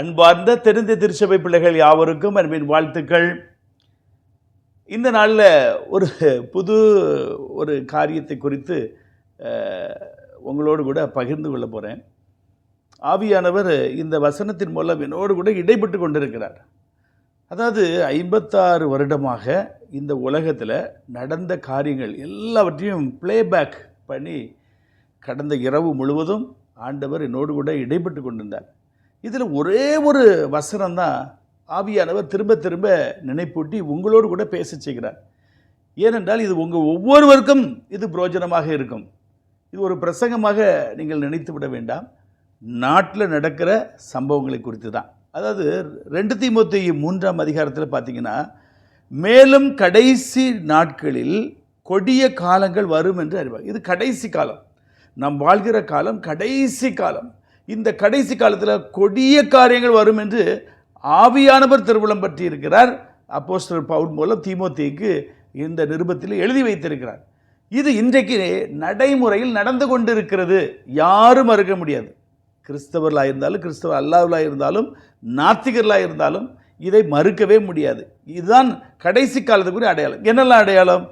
அன்பார்ந்த தெரிந்த திருச்சபை பிள்ளைகள் யாவருக்கும் அன்பின் வாழ்த்துக்கள். இந்த நாளில் ஒரு புது ஒரு காரியத்தை குறித்து உங்களோடு கூட பகிர்ந்து கொள்ள போகிறேன் ஆவியானவர் இந்த வசனத்தின் மூலம் என்னோடு கூட இடைப்பட்டு கொண்டிருக்கிறார். அதாவது ஐம்பத்தாறு வருடமாக இந்த உலகத்தில் நடந்த காரியங்கள் எல்லாவற்றையும் பிளேபேக் பண்ணி கடந்த இரவு முழுவதும் ஆண்டவர் என்னோடு கூட இடைப்பட்டு கொண்டிருந்தார். இதில் ஒரே ஒரு வசனம் தான் ஆவியானவர் திரும்ப திரும்ப நினைப்பூட்டி உங்களோடு கூட பேச செய்கிறார். ஏனென்றால் இது உங்கள் ஒவ்வொருவருக்கும் இது புரோஜனமாக இருக்கும். இது ஒரு பிரசங்கமாக நீங்கள் நினைத்து விட வேண்டாம். நாட்டில் நடக்கிற சம்பவங்களை குறித்து தான். அதாவது ரெண்டு தீமூத்தி மூன்றாம் அதிகாரத்தில் பார்த்தீங்கன்னா மேலும் கடைசி நாட்களில் கொடிய காலங்கள் வரும் என்று அறிவார். இது கடைசி காலம். நாம் வாழ்கிற காலம் கடைசி காலம். இந்த கடைசி காலத்தில் கொடிய காரியங்கள் வரும் என்று ஆவியானவர் திருவிழம் பற்றி இருக்கிறார் அப்போஸ்டர் பவுல் மூலம் திமுத்திக்கு இந்த நிருபத்தில் எழுதி வைத்திருக்கிறார். இது இன்றைக்கு நடைமுறையில் நடந்து கொண்டிருக்கிறது. யாரும் மறுக்க முடியாது. கிறிஸ்தவர்களாக இருந்தாலும் கிறிஸ்தவர் அல்லாவர்களாக இருந்தாலும் நாத்திகர்களாக இருந்தாலும் இதை மறுக்கவே முடியாது. இதுதான் கடைசி காலத்துக்குரிய அடையாளம். என்னெல்லாம் அடையாளம்?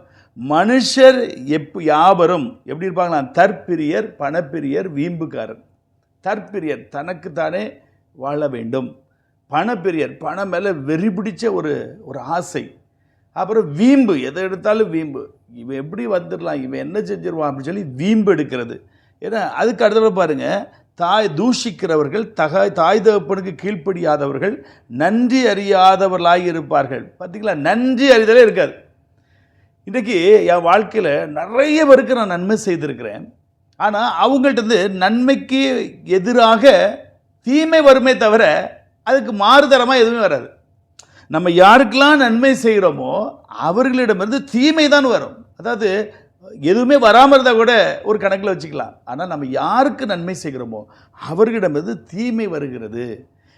மனுஷர் எப் யாவரும் எப்படி இருப்பாங்களா தற்பிரியர் பணப்பிரியர் வீம்புக்காரன் தற்பிரியர் தனக்குத்தானே வாழ வேண்டும். பணப்பிரியர் பணம் மேலே வெறி பிடிச்ச ஒரு ஒரு ஆசை. அப்புறம் வீம்பு எதை எடுத்தாலும் வீம்பு. இவன் எப்படி வந்துடலாம் இவன் என்ன செஞ்சிருவான் அப்படின்னு சொல்லி வீம்பு எடுக்கிறது. ஏன்னா அதுக்கு அடுத்தவரை பாருங்க தாய் தூஷிக்கிறவர்கள் தக தாய் தகப்பனுக்கு கீழ்ப்படியாதவர்கள் நன்றி அறியாதவர்களாக இருப்பார்கள். பார்த்தீங்களா? நன்றி அறிதலே இருக்காது. இன்றைக்கி என் வாழ்க்கையில் நிறைய பேருக்கு நான் நன்மை செய்திருக்கிறேன். ஆனால் அவங்கள்ட்ட இருந்து நன்மைக்கு எதிராக தீமை வருமே தவிர அதுக்கு மாறுதரமாக எதுவுமே வராது. நம்ம யாருக்கெல்லாம் நன்மை செய்கிறோமோ அவர்களிடமிருந்து தீமை தான் வரும். அதாவது எதுவுமே வராமல் இருந்தால் கூட ஒரு கணக்கில் வச்சுக்கலாம். ஆனால் நம்ம யாருக்கு நன்மை செய்கிறோமோ அவர்களிடமிருந்து தீமை வருகிறது.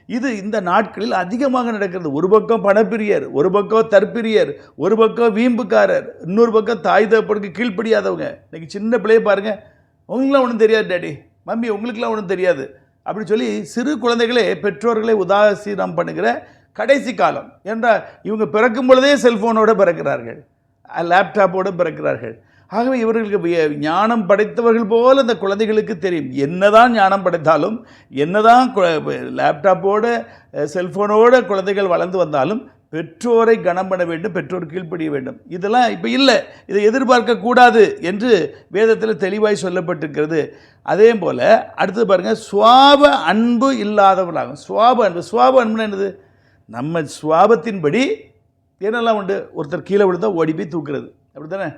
இது இந்த நாட்களில் அதிகமாக நடக்கிறது. ஒரு பக்கம் பணப்பிரியர் ஒரு பக்கம் தற்பிரியர் ஒரு பக்கம் வீம்புக்காரர் இன்னொரு பக்கம் தாய் தகப்பனுக்கு கீழ்ப்படியாதவங்க. இன்றைக்கி சின்ன பிள்ளைய பாருங்கள் உங்களுக்குலாம் ஒன்றும் தெரியாது டேடி. மம்மி உங்களுக்குலாம் ஒன்றும் தெரியாது. அப்படி சொல்லி சிறு குழந்தைகளே பெற்றோர்களை உதாசீனம் பண்ணுகிற கடைசி காலம். என்றால் இவங்க பிறக்கும் பொழுதே செல்ஃபோனோடு பிறக்கிறார்கள். லேப்டாப்போடு பிறக்கிறார்கள். ஆகவே இவர்களுக்கு ஞானம் படைத்தவர்கள் போல் அந்த குழந்தைகளுக்கு தெரியும். என்னதான் ஞானம் படைத்தாலும் என்னதான் கு- லேப்டாப்போட அஹ், குழந்தைகள் வளர்ந்து வந்தாலும் பெற்றோரை கனம் பண்ண வேண்டும் பெற்றோர் கீழ்ப்படிய வேண்டும். இதெல்லாம் இப்போ இல்லை. இதை எதிர்பார்க்கக்கூடாது என்று வேதத்தில் தெளிவாய் சொல்லப்பட்டிருக்கிறது. அதே போல் அடுத்து பாருங்கள் சுவாப அன்பு இல்லாதவர்களாகும். சுவாப அன்பு சுவாப அன்புனா என்னது? நம்ம சுவாபத்தின்படி என்னெல்லாம் உண்டு? ஒருத்தர் கீழே விழுந்தா ஓடி போய் தூக்குறது. அப்படி தானே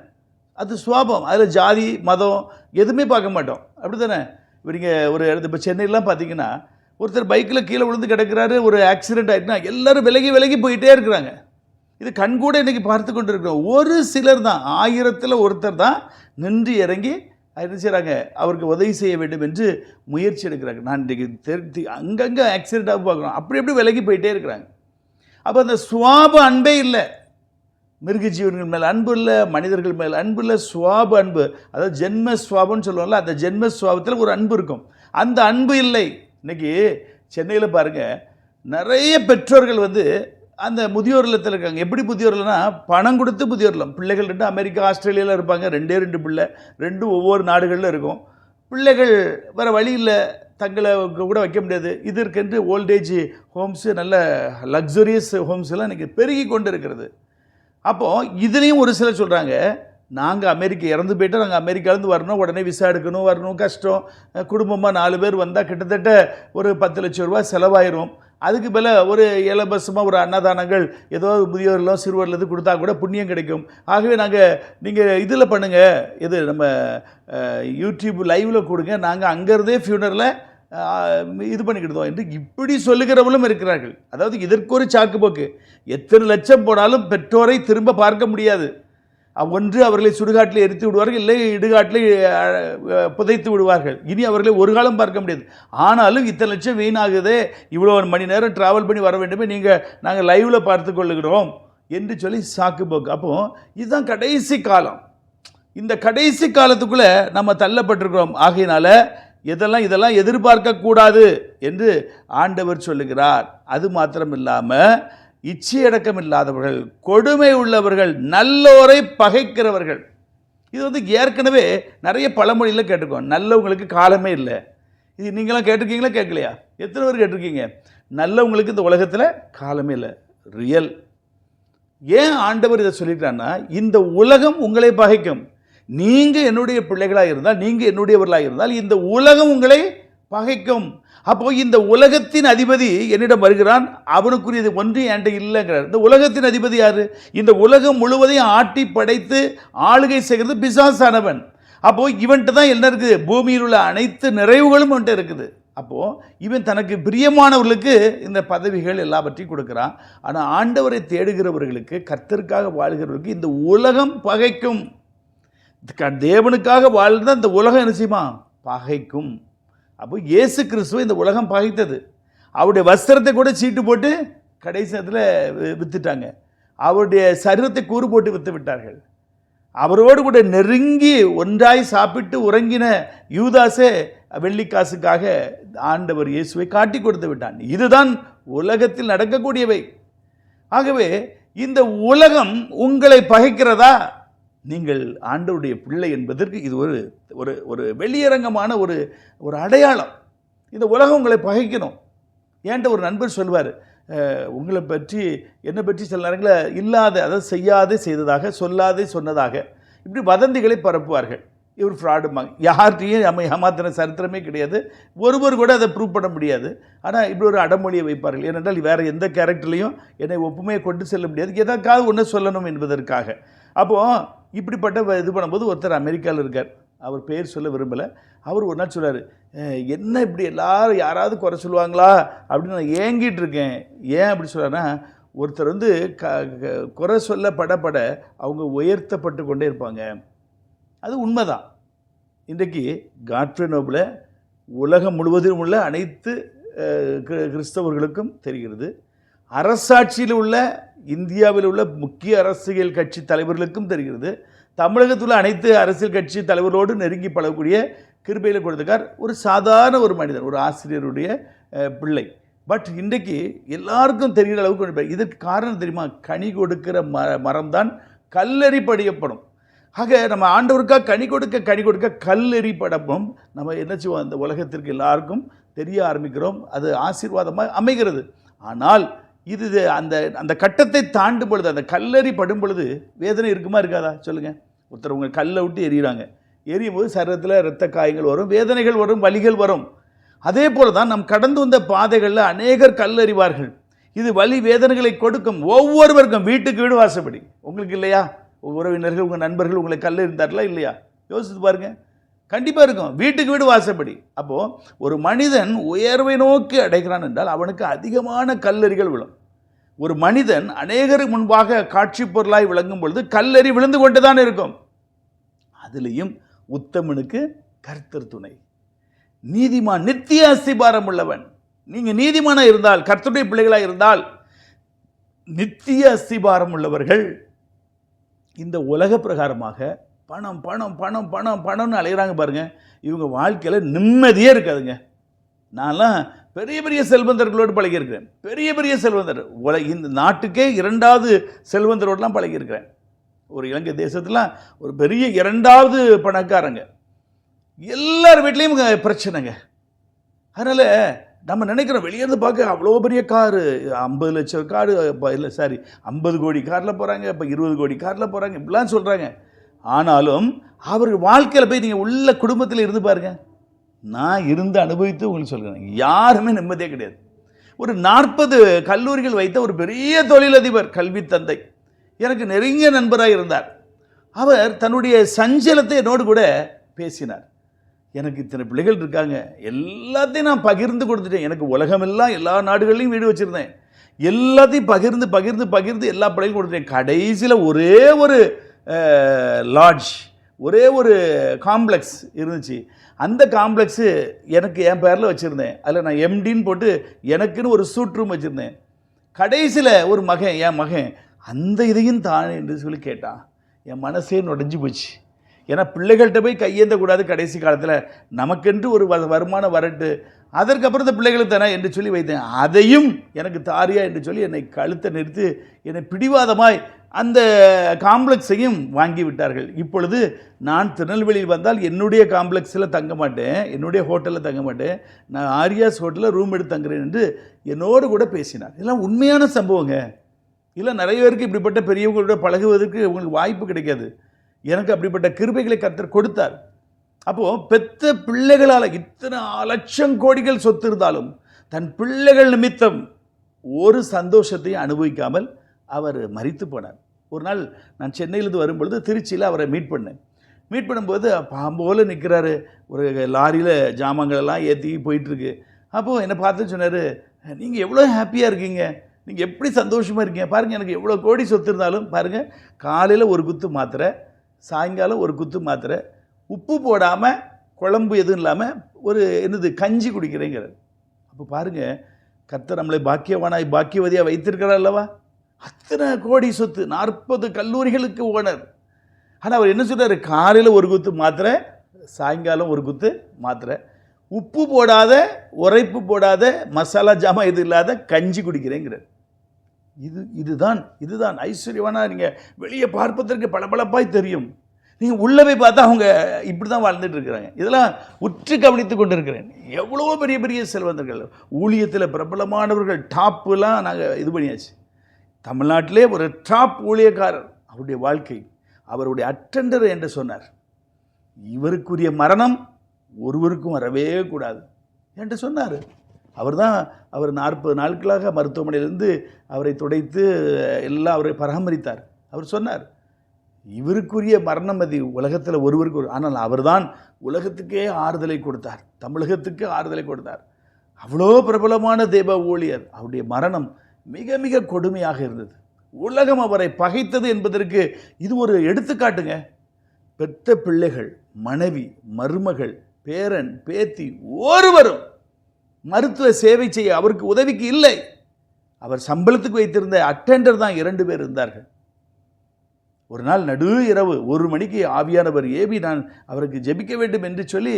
அது சுவாபம். அதில் ஜாதி மதம் எதுவுமே பார்க்க மாட்டோம். அப்படி தானே இப்போ நீங்கள் ஒரு இடத்து இப்போ சென்னையிலாம் பார்த்தீங்கன்னா ஒருத்தர் பைக்கில் கீழே விழுந்து கிடக்கிறாரு ஒரு ஆக்சிடென்ட் ஆகிட்டுனா எல்லாரும் விலகி விலகி போயிட்டே இருக்கிறாங்க. இது கண்கூட இன்றைக்கி பார்த்து கொண்டு இருக்கிறோம் ஒரு சிலர் தான் ஆயிரத்தில் ஒருத்தர் தான் நின்று இறங்கி என்ன செய்கிறாங்க அவருக்கு உதவி செய்ய வேண்டும் என்று முயற்சி எடுக்கிறாங்க. நான் இன்றைக்கு தெரிஞ்சு அங்கங்கே ஆக்சிடெண்ட்டாக பார்க்குறோம். அப்படி அப்படி விலகி போயிட்டே இருக்கிறாங்க. அப்போ அந்த சுவாப அன்பே இல்லை. மிருக ஜீவன்கள் மேல் அன்பு இல்லை மனிதர்கள் மேல் அன்பு இல்லை சுவாப அன்பு. அதாவது ஜென்ம சுவாபம்னு சொல்லுவோம்ல அந்த ஜென்ம சுவாபத்தில் ஒரு அன்பு இருக்கும். அந்த அன்பு இல்லை. இன்னைக்கு சென்னையில் பாருங்கள் நிறைய பெற்றோர்கள் வந்து அந்த முதியோர் இல்லத்தில் இருக்காங்க. எப்படி முதியோர் பணம் கொடுத்து முதியோர் இல்லம். பிள்ளைகள் ரெண்டு அமெரிக்கா ஆஸ்திரேலியாவில் இருப்பாங்க ரெண்டே ரெண்டு பிள்ளை ரெண்டும் ஒவ்வொரு நாடுகளில் இருக்கும். பிள்ளைகள் வேறு வழியில் தங்களை கூட வைக்க முடியாது. இதற்கென்று ஓல்டேஜ் ஹோம்ஸு நல்ல லக்ஸுரியஸ் ஹோம்ஸ் எல்லாம் இன்றைக்கி பெருகி கொண்டு இருக்கிறது. அப்போது இதுலேயும் ஒரு சிலர் சொல்கிறாங்க நாங்கள் அமெரிக்கா இறந்து போயிட்டு நாங்கள் அமெரிக்காலேருந்து வரணும். உடனே விசா எடுக்கணும். வரணும். கஷ்டம். குடும்பமாக நாலு பேர் வந்தால் கிட்டத்தட்ட ஒரு பத்து லட்சம் ரூபா செலவாயிரும். அதுக்கு மேலே ஒரு இலவசமாக ஒரு அன்னதானங்கள் ஏதோ முதியோர்லாம் சிறுவர்லேருந்து கொடுத்தா கூட புண்ணியம் கிடைக்கும். ஆகவே நாங்கள் நீங்கள் இதில் பண்ணுங்கள் இது நம்ம யூடியூப் லைவில் கொடுங்க. நாங்கள் அங்கேருந்தே ஃபியூனரில் இது பண்ணிக்கிடுதோம் என்று இப்படி சொல்லுகிறவங்களும் இருக்கிறார்கள். அதாவது இதற்கு ஒரு சாக்கு போக்கு. எத்தனை லட்சம் போனாலும் பெற்றோரை திரும்ப பார்க்க முடியாது. ஒன்று அவர்களை சுடுகாட்டில் எரித்து விடுவார்கள் இல்லை இடுகாட்டில் புதைத்து விடுவார்கள். இனி அவர்களை ஒரு காலம் பார்க்க முடியாது. ஆனாலும் இத்தனை லட்சம் வீணாகுதே இவ்வளோ மணி நேரம் ட்ராவல் பண்ணி வர வேண்டுமே நீங்கள் நாங்கள் லைவில் பார்த்து கொள்ளுகிறோம் என்று சொல்லி சாக்கு போக்கு. அப்போ இதுதான் கடைசி காலம். இந்த கடைசி காலத்துக்குள்ளே நம்ம தள்ளப்பட்டிருக்கிறோம். ஆகையினால இதெல்லாம் இதெல்லாம் எதிர்பார்க்கக்கூடாது என்று ஆண்டவர் சொல்லுகிறார். அது மாத்திரம் இல்லாமல் இச்சையடக்கம் இல்லாதவர்கள் கொடுமை உள்ளவர்கள் நல்லோரை பகைக்கிறவர்கள். இது வந்து ஏற்கனவே நிறைய பழமொழியில் கேட்டிருக்கோம். நல்லவங்களுக்கு காலமே இல்லை. இது நீங்களாம் கேட்டிருக்கீங்களா கேட்கலையா? எத்தனை பேர் கேட்டிருக்கீங்க? நல்லவங்களுக்கு இந்த உலகத்தில் காலமே இல்லை. ரியல் ஏன் ஆண்டவர் இதை சொல்லிட்டான்னா இந்த உலகம் உங்களை பகைக்கும். நீங்கள் என்னுடைய பிள்ளைகளாக இருந்தால் நீங்கள் என்னுடையவர்களாக இருந்தால் இந்த உலகம் உங்களை பகைக்கும். அப்போ இந்த உலகத்தின் அதிபதி என்னிடம் வருகிறான். அவனுக்குரியது ஒன்று என்கிட்ட இல்லைங்கிறார். இந்த உலகத்தின் அதிபதி யாரு? இந்த உலகம் முழுவதையும் ஆட்டி படைத்து ஆளுகை செய்கிறது பிசாசானவன். அப்போ இவன்ட்டு தான் என்ன இருக்குது? பூமியில் உள்ள அனைத்து நிறைவுகளும் அவன்கிட்ட இருக்குது. அப்போது இவன் தனக்கு பிரியமானவர்களுக்கு இந்த பதவிகள் எல்லாவற்றையும் கொடுக்குறான். ஆனால் ஆண்டவரை தேடுகிறவர்களுக்கு கர்த்தருக்காக வாழ்கிறவர்களுக்கு இந்த உலகம் பகைக்கும். க- தேவனுக்காக வாழ்ந்தால் இந்த உலகம் என்ன செய்யுமா? பகைக்கும். அப்போ இயேசு கிறிஸ்துவை இந்த உலகம் பகைத்தது அவருடைய வஸ்திரத்தை கூட சீட்டு போட்டு கடைசி நேரத்தில் விற்றுட்டாங்க அவருடைய சரீரத்தை கூறு போட்டு விற்று விட்டார்கள். அவரோடு கூட நெருங்கி ஒன்றாய் சாப்பிட்டு உறங்கின யூதாசே வெள்ளிக்காசுக்காக ஆண்டவர் இயேசுவை காட்டி கொடுத்து விட்டான். இதுதான் உலகத்தில் நடக்கக்கூடியவை. ஆகவே இந்த உலகம் உங்களை பகைக்கிறதா? நீங்கள் ஆண்டவருடைய பிள்ளை என்பதற்கு இது ஒரு ஒரு ஒரு வெளியரங்கமான ஒரு ஒரு அடையாளம். இந்த உலகம் உங்களை பகைக்கணும். ஏன்ட்ட ஒரு நண்பர் சொல்வார் உங்களை பற்றி என்னை பற்றி சில நேரங்களில் இல்லாத அதாவது செய்யாதே செய்ததாக சொல்லாதே சொன்னதாக. இப்படி வதந்திகளை பரப்புவார்கள். இவர் ஃப்ராடுமாங்க யார்கிட்டையும் நம்ம ஏமாத்தின சரித்திரமே கிடையாது. ஒருவர் கூட அதை ப்ரூவ் பண்ண முடியாது. ஆனால் இப்படி ஒரு அடமொழியை வைப்பார்கள். ஏனென்றால் வேறு எந்த கேரக்டர்லையும் என்னை ஒப்புமையை கொண்டு செல்ல முடியாது. எதற்காக ஒன்று சொல்லணும் என்பதற்காக. அப்போது இப்படிப்பட்ட இது பண்ணும்போது ஒருத்தர் அமெரிக்காவில் இருக்கார். அவர் பேர் சொல்ல விரும்பலை. அவர் ஒரு நாள் சொல்கிறார் என்ன இப்படி எல்லாரும் யாராவது குறை சொல்லுவாங்களா? அப்படின்னு நான் ஏங்கிட்டு இருக்கேன். ஏன் அப்படி சொல்கிறேன்னா ஒருத்தர் வந்து க க- குறை சொல்ல பட பட அவங்க உயர்த்தப்பட்டு கொண்டே இருப்பாங்க. அது உண்மைதான். இன்றைக்கு காட்ஃப்ரே நோபில் உலகம் முழுவதிலும் உள்ள அனைத்து கிறிஸ்தவர்களுக்கும் தெரிகிறது. அரசாட்சியில் உள்ள இந்தியாவில் உள்ள முக்கிய அரசியல் கட்சி தலைவர்களுக்கும் தெரிகிறது. தமிழகத்தில் உள்ள அனைத்து அரசியல் கட்சி தலைவர்களோடு நெருங்கி பழகக்கூடிய கிருபையில் கொடுத்துக்கார் ஒரு சாதாரண ஒரு மனிதர் ஒரு ஆசிரியருடைய பிள்ளை. பட் இன்றைக்கு எல்லாருக்கும் தெரிகிற அளவுக்கு கொண்டு இதற்கு காரணம் தெரியுமா? கனி கொடுக்கிற ம மரம்தான் கல்லெறி படியப்படும். ஆக நம்ம ஆண்டவருக்காக கனி கொடுக்க கனி கொடுக்க கல்லெறி படப்பும் நம்ம என்ன செய்வோம்? அந்த உலகத்திற்கு எல்லாருக்கும் தெரிய ஆரம்பிக்கிறோம். அது ஆசீர்வாதமாக அமைகிறது. ஆனால் இது இது அந்த அந்த கட்டத்தை தாண்டும் பொழுது அந்த கல்லறி படும் பொழுது வேதனை இருக்குமா இருக்காதா? சொல்லுங்கள் ஒருத்தர் உங்கள் கல்லை விட்டு எறிகிறாங்க. எரியும் போது சரீரத்தில் இரத்த காயங்கள் வரும் வேதனைகள் வரும் வலிகள் வரும். அதே போல தான் நம் கடந்து வந்த பாதைகளில் அநேகர் கல்லறிவார்கள். இது வலி வேதனைகளை கொடுக்கும் ஒவ்வொருவருக்கும் வீட்டுக்கு வீடு வாசப்படி. உங்களுக்கு இல்லையா? உறவினர்கள் உங்கள் நண்பர்கள் உங்களை கல் இருந்தார்களா இல்லையா? யோசித்து பாருங்கள் கண்டிப்பாக இருக்கும். வீட்டுக்கு வீடு வாசப்படி. அப்போது ஒரு மனிதன் உயர்வை நோக்கி அடைகிறான் என்றால் அவனுக்கு அதிகமான கல்லறிகள் விழும். ஒரு மனிதன் அநேகருக்கு முன்பாக காட்சி பொருளாய் விளங்கும் பொழுது கல்லறி விழுந்து கொண்டு தான் இருக்கும். அதுலேயும் உத்தமனுக்கு கர்த்தர் துணை. நீதிமான் நித்திய அஸ்திபாரம் உள்ளவன். நீங்கள் நீதிமானாக இருந்தால் கர்த்தருடைய பிள்ளைகளாக இருந்தால் நித்திய அஸ்திபாரம் உள்ளவர்கள் இந்த உலக பிரகாரமாக பணம் பணம் பணம் பணம் பணம்னு அலைகிறாங்க பாருங்கள் இவங்க வாழ்க்கையில் நிம்மதியே இருக்காதுங்க. நான்லாம் பெரிய பெரிய செல்வந்தர்களோடு பழகியிருக்கிறேன். பெரிய பெரிய செல்வந்தர். உல இந்த நாட்டுக்கே இரண்டாவது செல்வந்தரோடலாம் பழகியிருக்கிறேன். ஒரு இலங்கை தேசத்துலாம் ஒரு பெரிய இரண்டாவது பணக்காரங்க. எல்லார் வீட்லேயும் பிரச்சனைங்க. அதனால் நம்ம நினைக்கிறோம் வெளியேருந்து பார்க்க அவ்வளோ பெரிய காரு. ஐம்பது லட்சம் காரு இப்போ இல்லை சாரி ஐம்பது கோடி காரில் போகிறாங்க இப்போ இருபது கோடி காரில் போகிறாங்க இப்படிலாம் சொல்கிறாங்க ஆனாலும் அவர் வாழ்க்கையில் போய் நீங்கள் உள்ள குடும்பத்தில் இருந்து பாருங்க. நான் இருந்து அனுபவித்து உங்களுக்கு சொல்கிறேன் யாருமே நிம்மதியே கிடையாது. ஒரு நாற்பது கல்லூரிகள் வைத்த ஒரு பெரிய தொழிலதிபர் கல்வி தந்தை. எனக்கு நெருங்கிய நண்பராக இருந்தார். அவர் தன்னுடைய சஞ்சலத்தை என்னோடு கூட பேசினார். எனக்கு இத்தனை பிள்ளைகள் இருக்காங்க. எல்லாத்தையும் நான் பகிர்ந்து கொடுத்துட்டேன். எனக்கு உலகமெல்லாம் எல்லா நாடுகள்லையும் வீடு வச்சுருந்தேன். எல்லாத்தையும் பகிர்ந்து பகிர்ந்து பகிர்ந்து எல்லா பிள்ளைகளும் கொடுத்துட்டேன். கடைசியில் ஒரே ஒரு லாட்ஜ் ஒரே ஒரு காம்ப்ளெக்ஸ் இருந்துச்சு. அந்த காம்ப்ளெக்ஸு எனக்கு என் பேரில் வச்சுருந்தேன். அதில் நான் எம்டின்னு போட்டு எனக்குன்னு ஒரு சூட் ரூம் வச்சுருந்தேன். கடைசியில் ஒரு மகன் என் மகன் அந்த இதையும் தான்? என்று சொல்லி கேட்டான். என் மனசே நுடைஞ்சு போச்சு. ஏன்னா பிள்ளைகள்கிட்ட போய் கையேந்தக்கூடாது கடைசி காலத்தில். நமக்கென்று ஒரு வ- வருமானம் வரட்டு. அதற்கப்புறம் இந்த பிள்ளைகளுக்கு தானே என்று சொல்லி வைத்தேன். அதையும் எனக்கு தாரியா என்று சொல்லி என்னை கழுத்தை நிறுத்தி என்னை பிடிவாதமாய் அந்த காம்ப்ளெக்ஸையும் வாங்கி விட்டார்கள். இப்பொழுது நான் திருநெல்வேலியில் வந்தால் என்னுடைய காம்ப்ளெக்ஸில் தங்க மாட்டேன் என்னுடைய ஹோட்டலில் தங்க மாட்டேன். நான் ஆரியாஸ் ஹோட்டலில் ரூம் எடுத்து தங்குறேன் என்று என்னோடு கூட பேசினார். இதெல்லாம் உண்மையான சம்பவங்க. இல்லை நிறைய பேருக்கு இப்படிப்பட்ட பெரியவங்களோட பழகுவதற்கு உங்களுக்கு வாய்ப்பு கிடைக்காது. எனக்கு அப்படிப்பட்ட கிருபைகளை கத்தர் கொடுத்தார். அப்போது பெத்த பிள்ளைகளால் இத்தனை லட்சம் கோடிகள் சொத்து இருந்தாலும் தன் பிள்ளைகள் நிமித்தம் ஒரு சந்தோஷத்தையும் அனுபவிக்காமல் அவர் மறித்து போனார். ஒரு நாள் நான் சென்னையிலேருந்து வரும்பொழுது திருச்சியில் அவரை மீட் பண்ணேன். மீட் பண்ணும்போது பாம்போல நிற்கிறாரு ஒரு லாரியில் ஜாமான்களெல்லாம் ஏற்றி போயிட்டுருக்கு. அப்போது என்னை பார்த்து சொன்னார் நீங்கள் எவ்வளோ ஹாப்பியாக இருக்கீங்க. நீங்கள் எப்படி சந்தோஷமாக இருக்கீங்க. பாருங்கள் எனக்கு எவ்வளோ கோடி சொத்து இருந்தாலும் பாருங்கள் காலையில் ஒரு குத்து மாத்திரை சாயங்காலம் ஒரு குத்து மாத்திரை உப்பு போடாமல் குழம்பு எதுவும் இல்லாமல் ஒரு என்னது கஞ்சி குடிக்கிறேங்கிறார். அப்போ பாருங்கள் கர்த்தர் நம்மளை பாக்கியவானாய் பாக்கியவதியாக வைத்திருக்கிறார் அல்லவா? அத்தனை கோடி சொத்து நாற்பது கல்லூரிகளுக்கு ஓனர். ஆனால் அவர் என்ன சொல்கிறார் காலையில் ஒரு குத்து மாத்திரை சாயங்காலம் ஒரு குத்து மாத்திரை. உப்பு போடாத உரைப்பு போடாத மசாலா ஜாமான் இது இல்லாத கஞ்சி குடிக்கிறேங்கிறார். இது இதுதான் இதுதான். ஐஸ்வர்யவானா நீங்கள் வெளியே பார்ப்பதற்கு பளபளப்பாய் தெரியும். நீங்கள் உள்ளே போய் பார்த்தா அவங்க இப்படி தான் வாழ்ந்துட்டு இருக்கிறாங்க. இதெல்லாம் உற்று கவனித்து கொண்டு இருக்கிறேன் எவ்வளோ பெரிய பெரிய செல்வந்தர்கள் ஊழியத்தில் பிரபலமானவர்கள் டாப்புலாம் நாங்கள் இது பண்ணியாச்சு. தமிழ்நாட்டிலே ஒரு டாப் ஊழியக்காரர் அவருடைய வாழ்க்கை. அவருடைய அட்டெண்டர் என்று சொன்னார். இவருக்குரிய மரணம் ஒருவருக்கும் வரவே கூடாது என்று சொன்னார். அவர் தான் அவர் நாற்பது நாட்களாக மருத்துவமனையிலிருந்து அவரை துடைத்து எல்லாம் அவரை பராமரித்தார். அவர் சொன்னார் இவருக்குரிய மரணம் அது உலகத்தில் ஒருவருக்கு ஒரு ஆனால் அவர்தான் உலகத்துக்கே ஆறுதலை கொடுத்தார். தமிழகத்துக்கு ஆறுதலை கொடுத்தார். அவ்வளோ பிரபலமான தேவ ஊழியர். அவருடைய மரணம் மிக மிக கொடுமையாக இருந்தது. உலகம் அவரை பகைத்தது என்பதற்கு இது ஒரு எடுத்துக்காட்டுங்க. பெத்த பிள்ளைகள் மனைவி மருமகள் பேரன் பேத்தி ஒருவரும் மருத்துவ சேவை செய்ய அவருக்கு உதவிக்கு இல்லை. அவர் சம்பளத்துக்கு வைத்திருந்த அட்டெண்டர் தான் இரண்டு பேர் இருந்தார்கள். ஒரு நாள் நடு இரவு ஒரு மணிக்கு ஆவியானவர் ஏபி நான் அவருக்கு ஜெபிக்க வேண்டும் என்று சொல்லி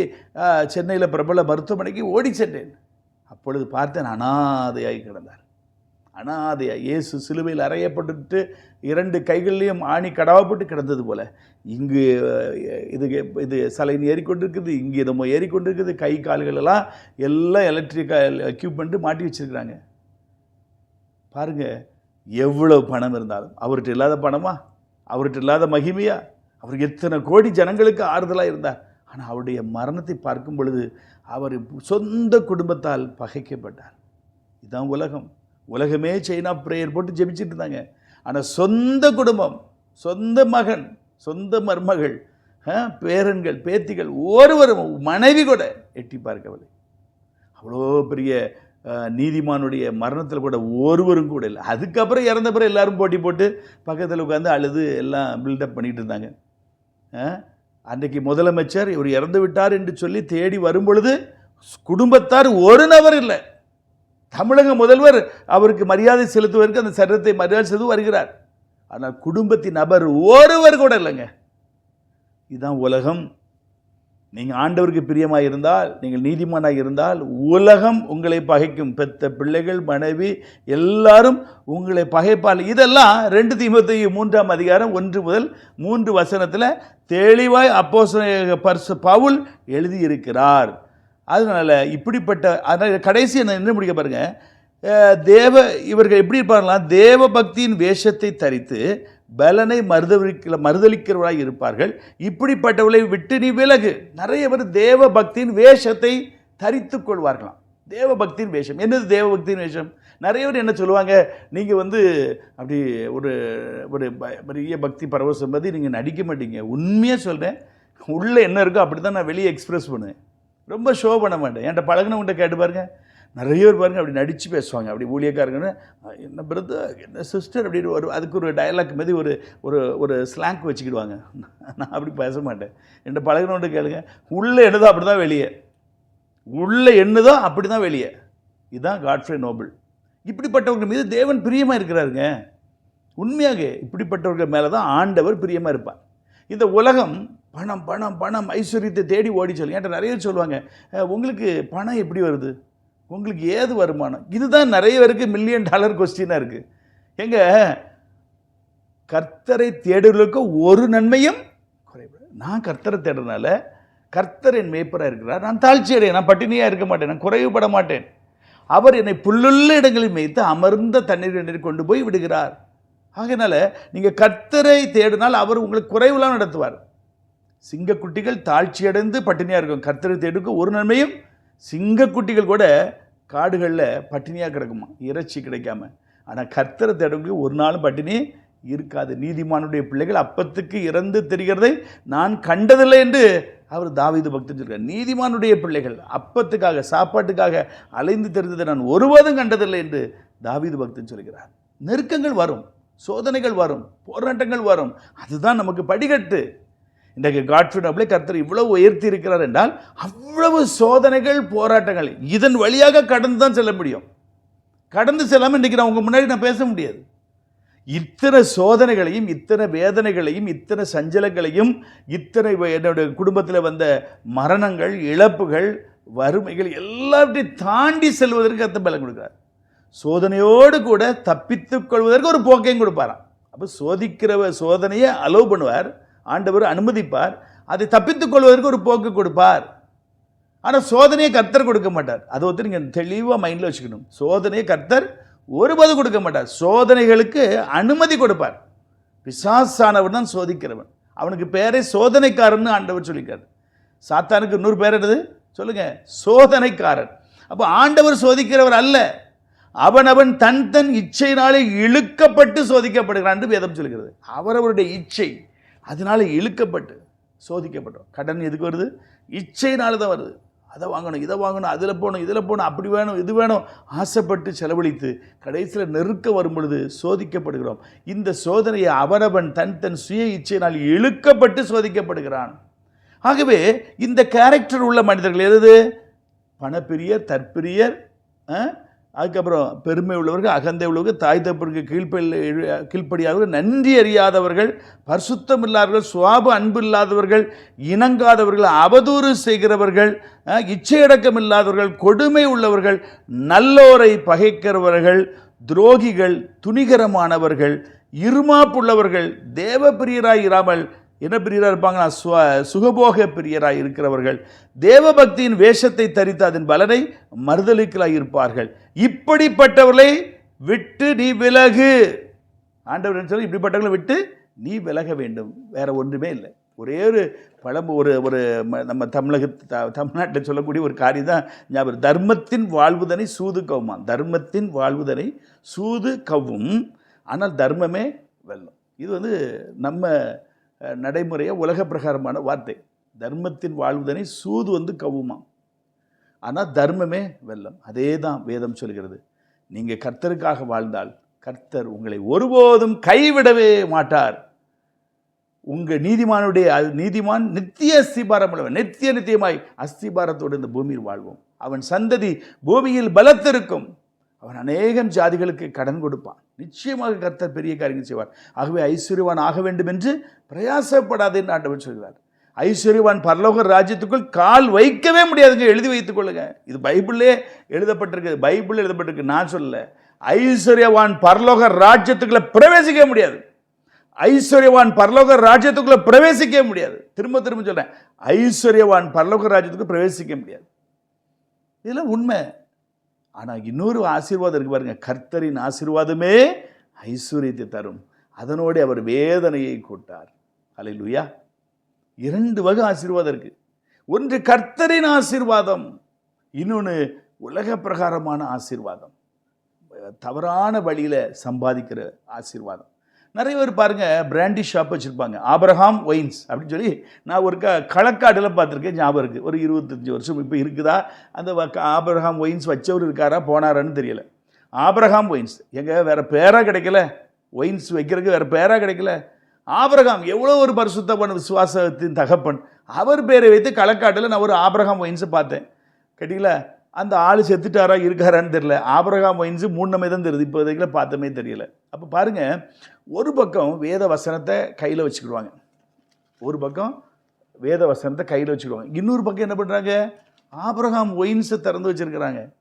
சென்னையில் பிரபல மருத்துவமனைக்கு ஓடி சென்றேன். அப்பொழுது பார்த்தேன் அனாதையாகி கிடந்தார். ஆனால் அது இயேசு சிலுவையில் அறையப்பட்டு இரண்டு கைகள்லேயும் ஆணி கடவாப்பட்டு கிடந்தது போல். இங்கு இது இது சலைன் ஏறிக்கொண்டிருக்குது இங்கே நம்ம ஏறிக்கொண்டிருக்குது கை கால்கள் எல்லாம் எல்லாம் எலக்ட்ரிக்கல் எக்யூப்மெண்ட்டு மாட்டி வச்சிருக்கிறாங்க. பாருங்க எவ்வளோ பணம் இருந்தாலும் அவர்கிட்ட இல்லாத பணமா? அவர்கிட்ட இல்லாத மகிமையா? அவர் எத்தனை கோடி ஜனங்களுக்கு ஆறுதலாக இருந்தார். ஆனால் அவருடைய மரணத்தை பார்க்கும் பொழுது அவர் சொந்த குடும்பத்தால் பகைக்கப்பட்டார். இதுதான் உலகம். உலகமே சைனா ப்ரேயர் போட்டு ஜெபிச்சிட்டு இருந்தாங்க. ஆனால் சொந்த குடும்பம் சொந்த மகன் சொந்த மருமகள் பேரன்கள் பேத்திகள் ஒருவரும் மனைவி கூட எட்டி பார்க்கவில்லை. அவ்வளோ பெரிய நீதிமானுடைய மரணத்தில் கூட ஒருவரும் கூட இல்லை. அதுக்கப்புறம் இறந்த பிறகு எல்லாரும் போட்டி போட்டு பக்கத்தில் உட்காந்து அழுது எல்லாம் பில்டப் பண்ணிகிட்டு இருந்தாங்க. ஆ, அன்றைக்கு முதலமைச்சர் இவர் இறந்து விட்டார் என்று சொல்லி தேடி வரும் பொழுது குடும்பத்தார் ஒரு நபர் இல்லை. தமிழக முதல்வர் அவருக்கு மரியாதை செலுத்துவதற்கு அந்த சரீரத்தை மரியாதை செலுத்து வருகிறார். ஆனால் குடும்பத்தின் நபர் ஒருவர் கூட இல்லைங்க. இதுதான் உலகம். நீங்கள் ஆண்டவருக்கு பிரியமாக இருந்தால் நீங்கள் நீதிமானாக இருந்தால் உலகம் உங்களை பகைக்கும். பெத்த பிள்ளைகள் மனைவி எல்லாரும் உங்களை பகைப்பால் இதெல்லாம் ரெண்டு தீமத்தை மூன்றாம் அதிகாரம் ஒன்று முதல் மூன்று வசனத்தில் தெளிவாய் அப்போ பர்ஸ் பவுல் எழுதியிருக்கிறார். அதனால் இப்படிப்பட்ட அதனால் கடைசி என்ன என்ன முடிக்க பாருங்கள் தேவ இவர்கள் எப்படி இருப்பார்களாம் தேவ பக்தியின் வேஷத்தை தரித்து பலனை மறுதளிக்க மறுதளிக்கிறவராக இருப்பார்கள். இப்படிப்பட்டவர்களை விட்டு நீ விலகு. நிறைய பேர் தேவ பக்தியின் வேஷத்தை தரித்து கொள்வார்களாம். தேவ பக்தியின் வேஷம். என்னது தேவ பக்தியின் வேஷம்? நிறைய பேர் என்ன சொல்லுவாங்க நீங்கள் வந்து அப்படி ஒரு ஒரு ப- பெரிய பக்தி பரவசம் பற்றி நீங்கள் நடிக்க மாட்டீங்க. உண்மையாக சொல்கிறேன் உள்ளே என்ன இருக்கோ அப்படி தான் நான் வெளியே எக்ஸ்ப்ரெஸ் பண்ணுவேன். ரொம்ப ஷோ பண்ண மாட்டேன். என்கிட்ட பழகினவங்கள்ட்ட கேட்டு பாருங்கள் நிறைய பேர் பாருங்க அப்படி நடித்து பேசுவாங்க. அப்படி ஊழியக்காரங்கன்னு என்ன பிரதர் என்ன சிஸ்டர் அப்படின்னு ஒரு அதுக்கு ஒரு டயலாக் மாதிரி ஒரு ஒரு ஒரு ஸ்லாங்க் வச்சுக்கிடுவாங்க. நான் அப்படி பேச மாட்டேன். என்கிட்ட பழகினவன்ட்டு கேளுங்க. உள்ளே என்னதோ அப்படி தான் வெளியே. உள்ளே என்னதோ அப்படி தான் வெளியே. இதுதான் காட்ஃப்ரே நோபல் இப்படிப்பட்டவங்க மீது தேவன் பிரியமாக இருக்கிறாருங்க. உண்மையாக இப்படிப்பட்டவர்கள் மேலே தான் ஆண்டவர் பிரியமாக இருப்பார். இந்த உலகம் பணம் பணம் பணம் ஐஸ்வர்யத்தை தேடி ஓடி சொல்லு. என்கிட்ட நிறைய பேர் சொல்லுவாங்க உங்களுக்கு பணம் எப்படி வருது? உங்களுக்கு ஏது வருமானம்? இதுதான் நிறைய பேருக்கு மில்லியன் டாலர் கொஸ்டினாக இருக்குது எங்க? கர்த்தரை தேடுவதற்கு ஒரு நன்மையும் குறைவு நான் கர்த்தரை தேடுறதுனால கர்த்தர் என் மேய்ப்பராக இருக்கிறார். நான் தாழ்ச்சி அடையேன். நான் பட்டினியாக இருக்க மாட்டேன். நான் குறைவுபட மாட்டேன். அவர் என்னை புல்லுள்ள இடங்களில் மேய்த்து அமர்ந்த தண்ணீர் நீர் கொண்டு போய் விடுகிறார். ஆகையினால நீங்கள் கர்த்தரை தேடினால் அவர் உங்களுக்கு குறைவுலாம் நடத்துவார். சிங்கக்குட்டிகள் தாழ்ச்சியடைந்து பட்டினியாக இருக்கும். கர்த்தரத்தை தேடுக்கு ஒரு நன்மையும் சிங்கக்குட்டிகள் கூட காடுகளில் பட்டினியாக கிடக்குமா? இறைச்சி கிடைக்காம. ஆனால் கர்த்தரை தேடுக்கு ஒரு நாளும் பட்டினி இருக்காது. நீதிமானுடைய பிள்ளைகள் அப்பத்துக்கு இறந்து தெரிகிறதை நான் கண்டதில்லை என்று அவர் தாவீது பக்தன் சொல்கிறார் நீதிமானுடைய பிள்ளைகள் அப்பத்துக்காக சாப்பாட்டுக்காக அலைந்து தெரிந்ததை நான் ஒருபோதும் கண்டதில்லை என்று தாவீது பக்தன் சொல்கிறார். நெருக்கங்கள் வரும் சோதனைகள் வரும் போராட்டங்கள் வரும். அதுதான் நமக்கு படிக்கட்டு. இன்றைக்கு காட்ஃபிடபிளை கர்த்தர் இவ்வளவு உயர்த்தி இருக்கிறார் என்றால் அவ்வளவு சோதனைகள் போராட்டங்கள் இதன் வழியாக கடந்து தான் செல்ல முடியும். கடந்து செல்லாமல் இன்றைக்கி நான் உங்கள் முன்னாடி நான் பேச முடியாது. இத்தனை சோதனைகளையும் இத்தனை வேதனைகளையும் இத்தனை சஞ்சலங்களையும் இத்தனை என்னுடைய குடும்பத்தில் வந்த மரணங்கள் இழப்புகள் வறுமைகள் எல்லாவற்றையும் தாண்டி செல்வதற்கு அத்த பலம் கொடுக்குறார். சோதனையோடு கூட தப்பித்துக் கொள்வதற்கு ஒரு போக்கையும் கொடுப்பாராம். அப்போ சோதிக்கிறவ சோதனையை அலோவ் பண்ணுவார். ஆண்டவர் அனுமதிப்பார். அதை தப்பித்துக் கொள்வதற்கு ஒரு போக்கு கொடுப்பார். ஆனால் சோதனையை கர்த்தர் கொடுக்க மாட்டார். அதை ஒருத்தர் நீங்கள் தெளிவாக மைண்டில் வச்சுக்கணும். சோதனையை கர்த்தர் ஒருபோதும் கொடுக்க மாட்டார். சோதனைகளுக்கு அனுமதி கொடுப்பார். பிசாசானவன் தான் சோதிக்கிறவன். அவனுக்கு பேரே சோதனைக்காரன்னு ஆண்டவர் சொல்லிக்கார் சாத்தானுக்கு இன்னொரு பேர் என்னது? சொல்லுங்க சோதனைக்காரன். அப்போ ஆண்டவர் சோதிக்கிறவர் அல்ல. அவன் அவன் தன் தன் இச்சையினாலே இழுக்கப்பட்டு சோதிக்கப்படுகிறான் என்று வேதம் சொல்கிறது. அவரவருடைய இச்சை. அதனால இழுக்கப்பட்டு சோதிக்கப்பட்டோம். கடன் எதுக்கு வருது? இச்சையினால தான் வருது. அதை வாங்கணும் இதை வாங்கணும் அதில் போகணும் இதில் போகணும் அப்படி வேணும் இது வேணும் ஆசைப்பட்டு செலவழித்து கடைசியில் நெருக்க வரும் பொழுது சோதிக்கப்படுகிறோம். இந்த சோதனையை அவனவன் தன் தன் சுய இச்சையினால் இழுக்கப்பட்டு சோதிக்கப்படுகிறான். ஆகவே இந்த கேரக்டர் உள்ள மனிதர்கள் எது? பணப்பிரியர் தற்பிரியர் ஆ? அதுக்கப்புறம் பெருமை உள்ளவர்கள் அகந்தை உள்ளவர்கள் தாய் தப்பிற்கு கீழ்ப்பள்ளி கீழ்ப்படியாதவர்கள் நன்றி அறியாதவர்கள் பரிசுத்தம் இல்லாதவர்கள் சுவாப அன்பு இல்லாதவர்கள் இணங்காதவர்கள் அவதூறு செய்கிறவர்கள் இச்சையடக்கம் இல்லாதவர்கள் கொடுமை உள்ளவர்கள் நல்லோரை பகைக்கிறவர்கள் துரோகிகள் துணிகரமானவர்கள் இருமாப்புள்ளவர்கள் தேவ பிரியராய் இராமல் என்ன பிரியராக இருப்பாங்கன்னா சுவ சுகபோக பிரியராக இருக்கிறவர்கள். தேவபக்தியின் வேஷத்தை தரித்து அதன் பலனை மறுதலுக்களாக இருப்பார்கள். இப்படிப்பட்டவர்களை விட்டு நீ விலகு. ஆண்டவர் சொல்லி இப்படிப்பட்டவர்களை விட்டு நீ விலக வேண்டும். வேற ஒன்றுமே இல்லை. ஒரே ஒரு பழம் ஒரு ஒரு நம்ம தமிழக த- தமிழ்நாட்டில் சொல்லக்கூடிய ஒரு காரியம் தான் ஞாபகம். தர்மத்தின் வாழ்வுதனை சூது கவுமா தர்மத்தின் வாழ்வுதனை சூது கவ்வும். ஆனால் தர்மமே வெல்லும். இது வந்து நம்ம நடைமுறையை உலக பிரகாரமான வார்த்தை. தர்மத்தின் வாழ்வுதனை சூது வந்து கவுமாம் ஆனால் தர்மமே வெல்லம். அதே தான் வேதம் சொல்கிறது. நீங்கள் கர்த்தருக்காக வாழ்ந்தால் கர்த்தர் உங்களை ஒருபோதும் கைவிடவே மாட்டார். உங்கள் நீதிமானுடைய நீதிமான் நித்திய அஸ்திபாரம் உள்ளவன் நித்திய நித்தியமாய் அஸ்திபாரத்தோடு இந்த பூமியில் வாழ்வோம். அவன் சந்ததி பூமியில் பலத்திருக்கும். அவன் அநேகம் ஜாதிகளுக்கு கடன் கொடுப்பான். நிச்சயமாக கர்த்தர் பெரிய காரியங்கள் செய்வார். ஆகவே ஐஸ்வர்யவான் ஆக வேண்டும் என்று பிரயாசப்படாது என்று ஆண்டவர் சொல்கிறார். ஐஸ்வர்யவான் பரலோக ராஜ்யத்துக்குள் கால் வைக்கவே முடியாதுங்க எழுதி வைத்துக் கொள்ளுங்க. இது பைபிளே எழுதப்பட்டிருக்கு. பைபிள் எழுதப்பட்டிருக்கு. நான் சொல்லலை. ஐஸ்வர்யவான் பரலோக ராஜ்யத்துக்குள்ள பிரவேசிக்க முடியாது. ஐஸ்வர்யவான் பரலோக ராஜ்யத்துக்குள்ள பிரவேசிக்க முடியாது. திரும்ப திரும்ப சொல்றேன். ஐஸ்வர்யவான் பரலோக ராஜ்யத்துக்கு பிரவேசிக்க முடியாது. இதெல்லாம் உண்மை. ஆனால் இன்னொரு ஆசீர்வாதம் இருக்கு பாருங்க. கர்த்தரின் ஆசீர்வாதமே ஐஸ்வர்யத்தை தரும். அதனோடு அவர் வேதனையை கூட்டார். அல்லேலூயா இரண்டு வகை ஆசீர்வாதம் இருக்கு. ஒன்று கர்த்தரின் ஆசீர்வாதம் இன்னொன்று உலக பிரகாரமான ஆசீர்வாதம். தவறான வழியில் சம்பாதிக்கிற ஆசீர்வாதம். நிறைய பேர் பாருங்கள் பிராண்டி ஷாப் வச்சுருப்பாங்க. ஆபரஹாம் ஒயின்ஸ் அப்படின்னு சொல்லி நான் ஒரு க களக்காடில் பார்த்துருக்கேன் ஞாபகம் இருக்குது ஒரு இருபத்தஞ்சி வருஷம் இப்போ இருக்குதா? அந்த ஆபரஹாம் ஒயின்ஸ் வச்சவர் இருக்காரா போனாரான்னு தெரியல. ஆபரஹாம் ஒயின்ஸ் எங்கே வேறு பேராக கிடைக்கல. ஒயின்ஸ் வைக்கிறதுக்கு வேறு பேராக கிடைக்கல. ஆபரகாம் எவ்வளோ ஒரு பரிசுத்தப்பன் விசுவாசத்தின் தகப்பன். அவர் பேரை வைத்து களக்காட்டில் நான் ஒரு ஆபரகாம் ஒயின்ஸை பார்த்தேன். கேட்டிங்களா? அந்த ஆள் செத்துட்டாரா இருக்காரான்னு தெரியல. ஆபரகாம் ஒயின்ஸு மூணு தான் தெரியுது. இப்போ வரைக்கும் பார்த்தமே தெரியல. அப்போ பாருங்கள் ஒரு பக்கம் வேத வசனத்தை கையில் வச்சுக்கிடுவாங்க. ஒரு பக்கம் வேத வசனத்தை கையில் வச்சுக்கிடுவாங்க. இன்னொரு பக்கம் என்ன பண்ணுறாங்க ஆபரகாம் ஒயின்ஸை திறந்து வச்சுருக்கிறாங்க.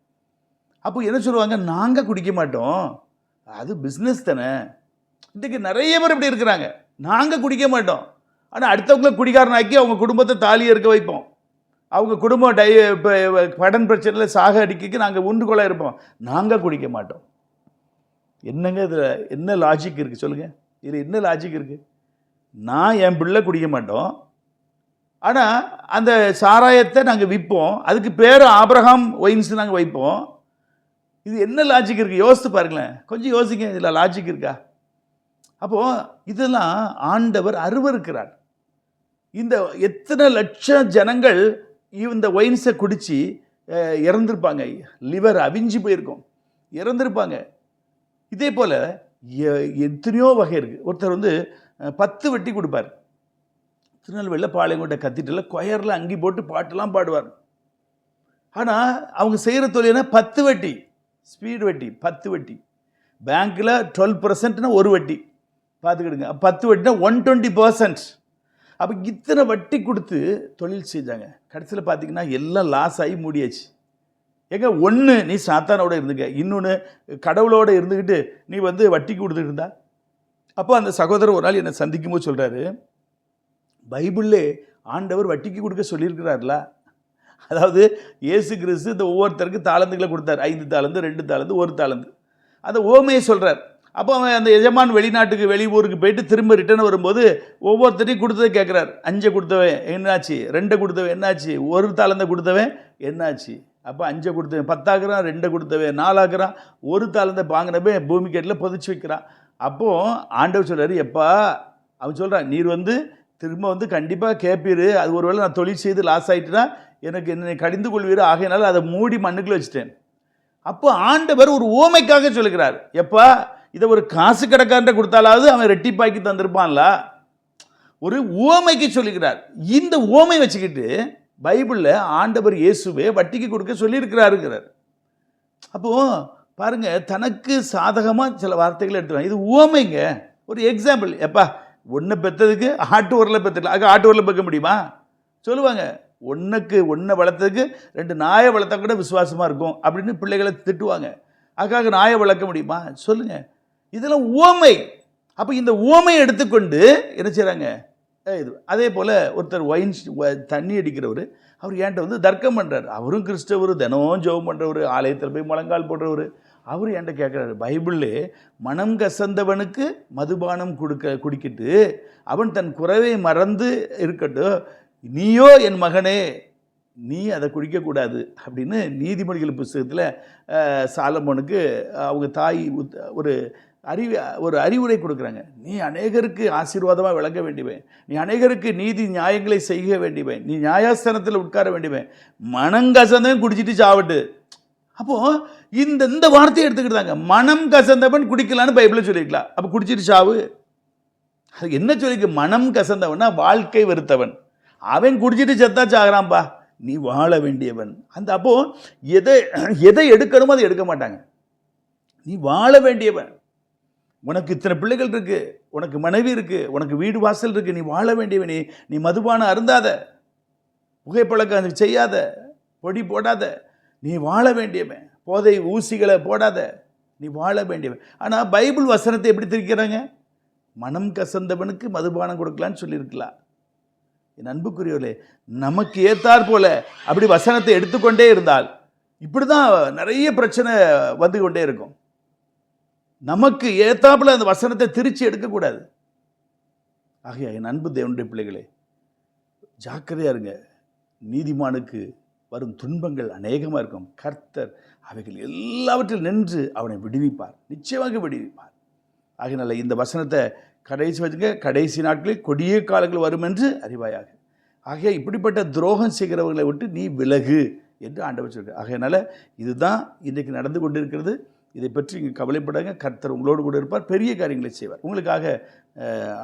அப்போ என்ன சொல்லுவாங்க? நாங்கள் குடிக்க மாட்டோம். அது பிஸ்னஸ் தானே. இன்றைக்கு நிறைய பேர் இப்படி இருக்கிறாங்க. நாங்கள் குடிக்க மாட்டோம். ஆனால் அடுத்தவங்கள குடிகாரனாக்கி அவங்க குடும்பத்தை தாலியை இருக்க வைப்போம். அவங்க குடும்பம் டை இப்போ கடன் பிரச்சனையில் சாக அடிக்க நாங்கள் உண்டுகொள்ள இருப்போம். நாங்கள் குடிக்க மாட்டோம். என்னங்க இதில் என்ன லாஜிக் இருக்குது சொல்லுங்கள் இதில் என்ன லாஜிக் இருக்குது நான் என் பிள்ளை குடிக்க மாட்டோம். ஆனால் அந்த சாராயத்தை நாங்கள் விற்போம் அதுக்கு பேர் ஆப்ரஹாம் ஒயின்ஸ் நாங்கள் வைப்போம். இது என்ன லாஜிக் இருக்குது யோசித்து பாருங்களேன். கொஞ்சம் யோசிங்க இதில் லாஜிக் இருக்கா? அப்போது இதெல்லாம் ஆண்டவர் அருவருக்கிறார். இந்த எத்தனை லட்சம் ஜனங்கள் இந்த ஒயின்ஸை குடித்து இறந்துருப்பாங்க. லிவர் அவிஞ்சு போயிருக்கும். இறந்துருப்பாங்க. இதே போல் எத்தனையோ வகை இருக்குது ஒருத்தர் வந்து பத்து வெட்டி கொடுப்பார். திருநெல்வேலியில் பாளையங்கோட்டை கத்திட்டில் கொயரில் அங்கி போட்டு பாட்டெல்லாம் பாடுவார். ஆனால் அவங்க செய்கிற தொழில்னா பத்து வட்டி. ஸ்பீடு வட்டி பத்து வட்டி. பேங்க்கில் டுவெல் பர்சன்ட்னா ஒரு வட்டி. பார்த்துக்கிடுங்க. பத்து வட்டினா ஒன் டுவெண்ட்டி பர்சன்ட். அப்போ இத்தனை வட்டி கொடுத்து தொழில் செஞ்சாங்க. கடைசியில் பார்த்தீங்கன்னா எல்லாம் லாஸ் ஆகி மூடியாச்சு. ஏங்க ஒன்று நீ சாத்தானோட இருந்துக்க இன்னொன்று கடவுளோட இருந்துக்கிட்டு நீ வந்து வட்டி கொடுத்துட்டு இருந்தா? அப்போ அந்த சகோதரர் ஒரு நாள் என்னை சந்திக்கும் போது சொல்கிறாரு பைபிளில் ஆண்டவர் வட்டிக்கு கொடுக்க சொல்லியிருக்கிறார்ல. அதாவது ஏசு கிறிஸ்து இந்த ஒவ்வொருத்தருக்கு தாளந்துகளை கொடுத்தார். ஐந்து தாளந்து ரெண்டு தாளந்து ஒரு தாளந்து. அந்த ஓமையை சொல்கிறார் அப்போ அவன் அந்த எஜமான் வெளிநாட்டுக்கு வெளியூருக்கு போயிட்டு திரும்ப ரிட்டர்ன் வரும்போது ஒவ்வொருத்தரையும் கொடுத்ததை கேட்குறாரு. அஞ்சை கொடுத்தவன் என்னாச்சு? ரெண்டை கொடுத்தவன் என்னாச்சு? ஒரு தாளந்தை கொடுத்தவன் என்னாச்சு? அப்போ அஞ்சை கொடுத்தவன் பத்தாக்குறான் ரெண்டை கொடுத்தவன் நாலாக்குறான். ஒரு தாளந்தை பூமி கேட்டில் புதைச்சி வைக்கிறான். அப்போது ஆண்டவர் சொல்றாரு எப்பா அவன் சொல்கிறான் நீர் வந்து திரும்ப வந்து கண்டிப்பாக கேட்பீர் அது ஒருவேளை நான் தொழில் செய்து லாஸ் ஆகிட்டுனா எனக்கு என்னை கடிந்து கொள்வீர். ஆகையினால அதை மூடி மண்ணுக்குள்ளே வச்சுட்டேன். அப்போ ஆண்டவர் ஒரு ஓமைக்காக சொல்லுகிறார் எப்பா இதை ஒரு காசு கடைக்காரன்ட்ட கொடுத்தாலாவது அவன் ரெட்டிப்பாக்கி தந்திருப்பான்ல. ஒரு ஓமைக்கு சொல்லிக்கிறார். இந்த ஓமை வச்சுக்கிட்டு பைபிளில் ஆண்டவர் இயேசுவே வட்டிக்கு கொடுக்க சொல்லியிருக்கிறாருங்கிறார். அப்போது பாருங்க தனக்கு சாதகமாக சில வார்த்தைகளை எடுத்துக்கலாம். இது ஓமைங்க ஒரு எக்ஸாம்பிள் எப்பா ஒன்றை பெற்றதுக்கு ஆட்டு உரில் பெற்றுக்கலாம் அதுக்கு ஆட்டு உரில் பெற்க முடியுமா? சொல்லுவாங்க. ஒன்றுக்கு ஒன்றை வளர்த்ததுக்கு ரெண்டு நாயை வளர்த்தா கூட விசுவாசமாக இருக்கும் அப்படின்னு பிள்ளைகளை திட்டுவாங்க. அதுக்காக நாயை வளர்க்க முடியுமா? சொல்லுங்கள் இதெல்லாம் ஓமை அப்போ இந்த ஓமையை எடுத்துக்கொண்டு என்ன செய்கிறாங்க இது அதே போல் ஒருத்தர் ஒயின் தண்ணி அடிக்கிறவர் அவர் என்கிட்ட வந்து தர்க்கம் பண்ணுறார் அவரும் கிறிஸ்தவர் தினம் ஜெபம் பண்ணுறவர் ஆலயத்தில் போய் முழங்கால் போடுறவர். அவர் என்கிட்ட கேட்குறாரு பைபிளே மனம் கசந்தவனுக்கு மதுபானம் கொடுக்க குடிக்கிட்டு அவன் தன் குறைவை மறந்து இருக்கட்டும். நீயோ என் மகனே நீ அதை குடிக்கக்கூடாது அப்படின்னு நீதிமொழிகள் புஸ்தகத்தில் சாலமோனுக்கு அவங்க தாய் உத்- ஒரு அறிவு ஒரு அறிவுரை கொடுக்குறாங்க. நீ அநேகருக்கு ஆசீர்வாதமாக விளங்க வேண்டியவன் நீ அநேகருக்கு நீதி நியாயங்களை செய்ய வேண்டியவன் நீ நியாயஸ்தானத்தில் உட்கார வேண்டியவன் மனங்கசந்தவன் குடிச்சிட்டு சாவட்டு. அப்போது இந்த இந்த வார்த்தையை எடுத்துக்கிட்டாங்க. மனம் கசந்தவன் குடிக்கலான்னு பைபிளில் சொல்லிக்கலாம் அப்போ குடிச்சிட்டு சாவு. அது என்ன சொல்லிக்கு மனம் கசந்தவன்னா வாழ்க்கை வெறுத்தவன். அவன் குடிச்சிட்டு செத்தா சாகிறான்ப்பா நீ வாழ வேண்டியவன். அந்த அப்போது எதை எதை எடுக்கணுமோ அதை எடுக்க மாட்டாங்க. நீ வாழ வேண்டியவன். உனக்கு இத்தனை பிள்ளைகள் இருக்கு உனக்கு மனைவி இருக்கு உனக்கு வீடு வாசல் இருக்கு நீ வாழ வேண்டியவனி நீ மதுபான மதுபானம் அருந்தாத புகைப்பழக்கம் அது செய்யாத பொடி போடாத நீ வாழ வேண்டியவன் போதை ஊசிகளை போடாத நீ வாழ வேண்டியவன். ஆனால் பைபிள் வசனத்தை எப்படி திரிக்கிறாங்க? மனம் கசந்தவனுக்கு மதுபானம் கொடுக்கலான்னு சொல்லியிருக்கலாம் என் அன்புக்குரியவர்களே நமக்கு ஏத்தார் போல அப்படி வசனத்தை எடுத்துக்கொண்டே இருந்தால் இப்படி தான் நிறைய பிரச்சனை வந்து கொண்டே இருக்கும். நமக்கு ஏத்தாப்புல அந்த வசனத்தை திரிச்சு எடுக்கக்கூடாது. ஆகையா என் அன்பு தேவனுடைய பிள்ளைகளே ஜாக்கிரதையா இருங்க. நீதிமானுக்கு வரும் துன்பங்கள் அநேகமாக இருக்கும். கர்த்தர் அவைகள் எல்லாவற்றில் நின்று அவனை விடுவிப்பார். நிச்சயமாக விடுவிப்பார். ஆகினால இந்த வசனத்தை கடைசி வச்சுங்க. கடைசி நாட்களில் கொடிய காலங்கள் வரும் என்று அறிவாயாக. ஆகையா இப்படிப்பட்ட துரோகம் செய்கிறவர்களை விட்டு நீ விலகு என்று ஆண்டவர் சொல்கிறார் ஆகையினால இதுதான் இன்றைக்கு நடந்து கொண்டிருக்கிறது. இதை பற்றி இங்கே கவலைப்படாங்க கர்த்தர் உங்களோடு கூட இருப்பார். பெரிய காரியங்களை செய்வார். உங்களுக்காக அஹ்,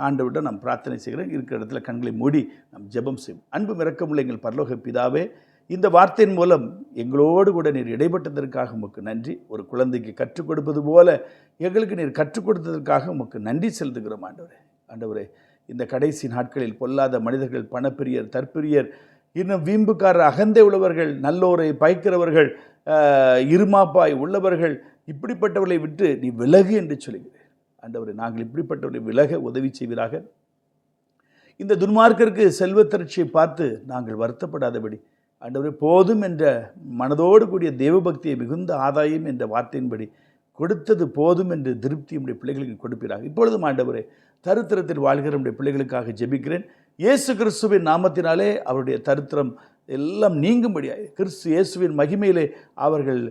நாம் பிரார்த்தனை செய்கிறோம் இருக்கிற இடத்துல கண்களை மூடி நாம் ஜெபம் செய்வோம். அன்பு மிறக்கமுள்ள எங்கள் பரலோக பிதாவே இந்த வார்த்தையின் மூலம் எங்களோடு கூட நீர் இடைப்பட்டதற்காக உமக்கு நன்றி. ஒரு குழந்தைக்கு கற்றுக் கொடுப்பது போல எங்களுக்கு நீர் கற்றுக் கொடுத்ததற்காக உமக்கு நன்றி செலுத்துகிறோம் ஆண்டவரே. ஆண்டவரே இந்த கடைசி நாட்களில் பொல்லாத மனிதர்கள் பணப்பிரியர் தற்பிரியர் இன்னும் வீம்புக்காரர் அகந்தை உள்ளவர்கள் நல்லோரை பயக்கிறவர்கள் இருமாப்பாய் உள்ளவர்கள் இப்படிப்பட்டவர்களை விட்டு நீ விலகு என்று சொல்லுகிறேன். ஆண்டவரே நாங்கள் இப்படிப்பட்டவர்களை விலக உதவி செய்வீராக. இந்த துன்மார்க்கருக்கு செல்வத்திரட்சியை பார்த்து நாங்கள் வருத்தப்படாதபடி ஆண்டவரே போதும் என்ற மனதோடு கூடிய தேவபக்தியை மிகுந்த ஆதாயம் என்ற வார்த்தையின்படி கொடுத்தது போதும் என்று திருப்தி நம்முடைய பிள்ளைகளுக்கு கொடுப்பீராக. இப்பொழுதும் ஆண்டவரே தரித்திரத்தில் வாழ்கிற நம்முடைய பிள்ளைகளுக்காக ஜெபிக்கிறேன். இயேசு கிறிஸ்துவின் நாமத்தினாலே அவருடைய தரித்திரம் எல்லாம் நீங்கும்படியாக கிறிஸ்து இயேசுவின் மகிமையிலே அவர்கள்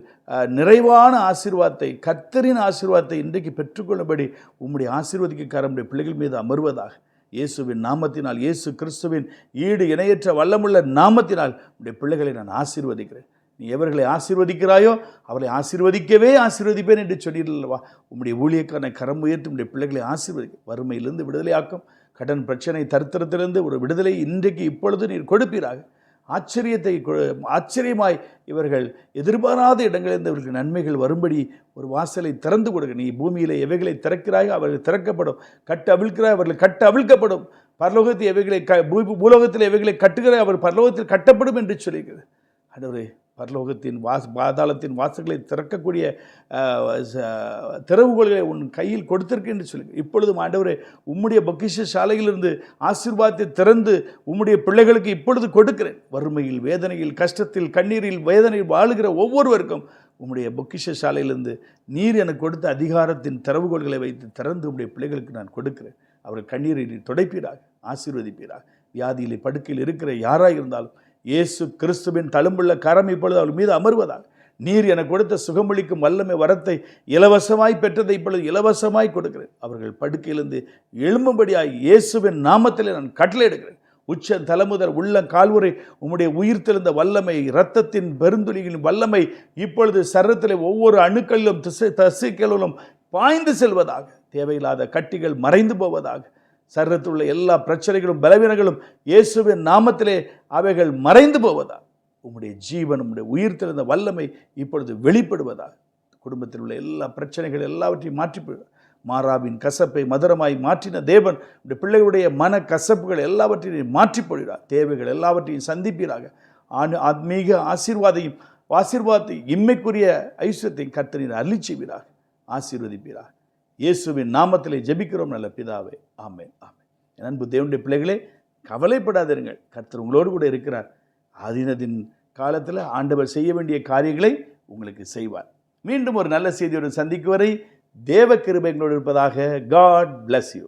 நிறைவான ஆசீர்வாதத்தை கத்தரின் ஆசீர்வாதத்தை இன்றைக்கு பெற்றுக்கொள்ளும்படி உம்முடைய ஆசீர்வதிக்கு நம்முடைய பிள்ளைகள் மீது அமர்வதாக இயேசுவின் நாமத்தினால் இயேசு கிறிஸ்துவின் ஈடு இணையற்ற வல்லமுள்ள நாமத்தினால் உடைய பிள்ளைகளை நான் ஆசீர்வதிக்கிறேன். நீ எவர்களை ஆசீர்வதிக்கிறாயோ அவர்களை ஆசீர்வதிக்கவே ஆசீர்வதிப்பேன் என்று சொல்லிடலவா உம்முடைய ஊழியக்கான கரம் உயர்த்தி உம்முடைய பிள்ளைகளை ஆசீர்வதி வறுமையிலிருந்து விடுதலையாக்கும் கடன் பிரச்சனை தருத்திரத்திலிருந்து ஒரு விடுதலை இன்றைக்கு இப்பொழுது நீர் கொடுப்பீராக. ஆச்சரியத்தை கொ- ஆச்சரியமாய் இவர்கள் எதிர்பாராத இடங்களிலிருந்து இவர்களுக்கு நன்மைகள் வரும்படி ஒரு வாசலை திறந்து கொடுக்க நீ பூமியில் எவைகளை திறக்கிறாய் அவர்கள் திறக்கப்படும். கட்டு அவிழ்க்கிறாய் அவர்கள் கட்டு அவிழ்க்கப்படும். பரலோகத்தில் எவைகளை க பூலோகத்தில் எவைகளை கட்டுகிறாய் அவர் பரலோகத்தில் கட்டப்படும் என்று சொல்லியிருக்கிறது ஆண்டவரே பரலோகத்தின் வாஸ் பாதாளத்தின் வாசல்களை திறக்கக்கூடிய திறவுகோள்களை திறவுகோல்களை உன் கையில் கொடுத்திருக்கேன் என்று சொல்லி. இப்பொழுதும் ஆண்டவரே உம்முடைய பொக்கிஷ சாலையிலிருந்து ஆசீர்வாதத்தை திறந்து உம்முடைய பிள்ளைகளுக்கு இப்பொழுது கொடுக்கிறேன். வறுமையில் வேதனையில் கஷ்டத்தில் கண்ணீரில் வேதனையில் வாழுகிற ஒவ்வொருவருக்கும் உம்முடைய பொக்கிஷ சாலையிலிருந்து நீர் எனக்கு கொடுத்த அதிகாரத்தின் திறவுகோள்களை வைத்து திறந்து உம்முடைய பிள்ளைகளுக்கு நான் கொடுக்கிறேன். அவர்கள் கண்ணீரை நீர் துடைப்பீராக ஆசீர்வதிப்பீராக. வியாதியிலே படுக்கையில் இருக்கிற யாராக இருந்தாலும் இயேசு கிறிஸ்துவின் தழும்புள்ள கரம் இப்பொழுது அவள் மீது அமர்வதாக நீர் எனக்கு கொடுத்த சுகமளிக்கும் வல்லமை வரத்தை இலவசமாய் பெற்றதை இப்பொழுது இலவசமாய் கொடுக்கிறேன். அவர்கள் படுக்கையிலிருந்து எழும்பும்படியாய் இயேசுவின் நாமத்தில் நான் கட்டளை எடுக்கிறேன் உச்ச தலைமுதல் உள்ள கால்வரை உம்முடைய உயிர்த்தெழுந்த வல்லமை இரத்தத்தின் பெருந்துளிகளின் வல்லமை இப்பொழுது சரத்தில் ஒவ்வொரு அணுக்களிலும் திசை தசைகளிலும் பாய்ந்து செல்வதாக தேவையில்லாத கட்டிகள் மறைந்து போவதாக சரீரத்தில் உள்ள எல்லா பிரச்சனைகளும் பலவீனங்களும் இயேசுவின் நாமத்திலே அவைகள் மறைந்து போவதா உம்முடைய ஜீவன் உம்முடைய திறந்த வல்லமை இப்பொழுது வெளிப்படுவதாக குடும்பத்தில் உள்ள எல்லா பிரச்சனைகள் எல்லாவற்றையும் மாற்றி மாறாவின் கசப்பை மதுரமாய் மாற்றின தேவன் உடைய பிள்ளைகளுடைய மன கசப்புகள் எல்லாவற்றையும் மாற்றி போடுகிறார். தேவைகள் எல்லாவற்றையும் சந்திப்பீராக. ஆணு ஆத்மீக ஆசீர்வாதையும் ஆசீர்வாதத்தை இம்மைக்குரிய ஐஸ்வரத்தையும் கர்த்தரின் அருளி செய்வீராக. ஆசீர்வதிப்பீராக. இயேசுவின் நாமத்திலே ஜெபிக்கிறோம் நல்ல பிதாவே. ஆமே ஆமே என் அன்பு தேவனுடைய பிள்ளைகளே கவலைப்படாதிருங்கள். கர்த்தர் உங்களோடு கூட இருக்கிறார். அதினதின் காலத்தில் ஆண்டவர் செய்ய வேண்டிய காரியங்களை உங்களுக்கு செய்வார். மீண்டும் ஒரு நல்ல செய்தியோடு சந்திக்கும் வரை தேவ கிருபைகளோடு இருப்பதாக காட் பிளஸ் யூ